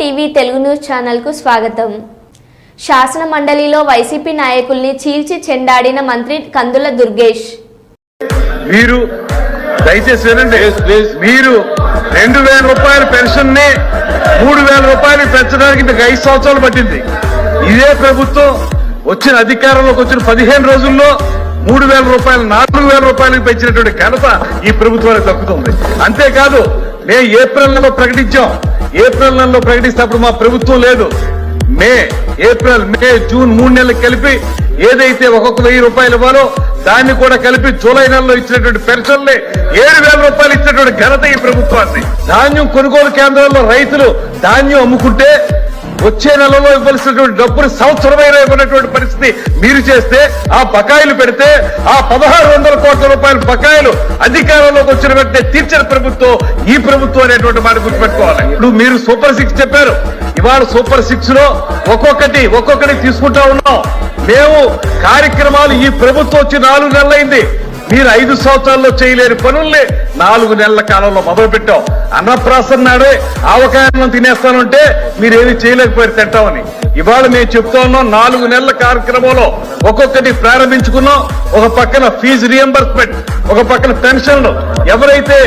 TV Telugu news ఛానల్కు స్వాగతం. శాసన మండలిలో వైసీపీ నాయకుల్ని చీల్చి చెండాడిన మంత్రి కందుల దుర్గేష్. మీరు దయచేసి వినండి. మీరు రెండు వేల రూపాయల పెన్షన్ని మూడు వేల రూపాయలు పెంచడానికి మీకు ఐదు సంవత్సరాలు పట్టింది. ఇదే ప్రభుత్వం వచ్చిన అధికారంలోకి వచ్చిన పదిహేను రోజుల్లో మూడు వేల రూపాయలు నాలుగు వేల రూపాయలకు పెంచినటువంటి ఘనత ఈ ప్రభుత్వానికి దక్కుతుంది. అంతేకాదు మేము ఏప్రిల్ నెలలో ప్రకటించాం. ఏప్రిల్ నెలలో ప్రకటిస్తే మా ప్రభుత్వం లేదు. మే ఏప్రిల్ మే జూన్ మూడు నెలలు కలిపి ఏదైతే ఒక్కొక్క వెయ్యి రూపాయలు ఇవ్వాలో దాన్ని కూడా కలిపి జూలై నెలలో ఇచ్చినటువంటి పెన్షన్లే ఏడు వేల రూపాయలు ఇచ్చినటువంటి ఘనత ఈ ప్రభుత్వాన్ని. ధాన్యం కొనుగోలు కేంద్రాల్లో రైతులు ధాన్యం అమ్ముకుంటే వచ్చే నెలలో ఇవ్వాల్సినటువంటి డబ్బులు సంవత్సరమైన ఇవ్వనటువంటి పరిస్థితి మీరు చేస్తే ఆ బకాయిలు పెడితే ఆ పదహారు వందల కోట్ల రూపాయల బకాయిలు అధికారంలోకి వచ్చిన వెంటనే తీర్చిన ప్రభుత్వం ఈ ప్రభుత్వం అనేటువంటి మాట గుర్తుపెట్టుకోవాలి. ఇప్పుడు మీరు సూపర్ సిక్స్ చెప్పారు. ఇవాళ సూపర్ సిక్స్లో ఒక్కొక్కటి ఒక్కొక్కటి తీసుకుంటా ఉన్నాం. మేము కార్యక్రమాలు ఈ ప్రభుత్వం వచ్చి నాలుగు నెలలైంది. మీరు ఐదు సంవత్సరాల్లో చేయలేని పనుల్ని నాలుగు నెలల కాలంలో మొదలు పెట్టాం అన్నప్రాసన నాడే ఆవకాయం తినేస్తానంటే మీరేమి చేయలేకపోయారు తింటామని. ఇవాళ మేము చెప్తా ఉన్నాం నాలుగు నెలల కార్యక్రమంలో ఒక్కొక్కటి ప్రారంభించుకున్నాం ఒక పక్కన ఫీజు రియంబర్స్మెంట్ ఒక పక్కన పెన్షన్లు. ఎవరైతే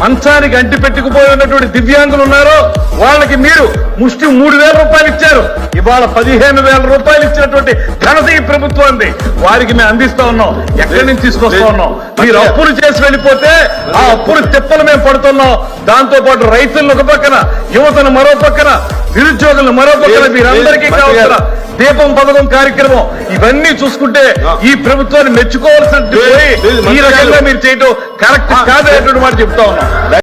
మంచానికి అంటి పెట్టుకుపోయి ఉన్నటువంటి దివ్యాంగులు ఉన్నారో వాళ్ళకి మీరు ముష్టి మూడు వేల రూపాయలు ఇచ్చారు. ఇవాళ పదిహేను వేల రూపాయలు ఇచ్చినటువంటి ఘనత ఈ ప్రభుత్వాన్ని వారికి మేము అందిస్తా ఉన్నాం. ఎక్కడి నుంచి తీసుకొస్తా ఉన్నాం? మీరు అప్పులు చేసి వెళ్ళిపోతే ఆ అప్పులు తిప్పలు మేము పడుతున్నాం. దాంతో పాటు రైతులను ఒక పక్కన యువతను మరో పక్కన నిరుద్యోగులను మరో పక్కన మీరందరికీ కావాల్సిన దీపం పథకం కార్యక్రమం ఇవన్నీ చూసుకుంటే ఈ ప్రభుత్వాన్ని మెచ్చుకోవాల్సిన ఈ రకంగా మీరు చేయటం కరెక్ట్ కాదనేటువంటి మాట చెప్తా ఉన్నాం.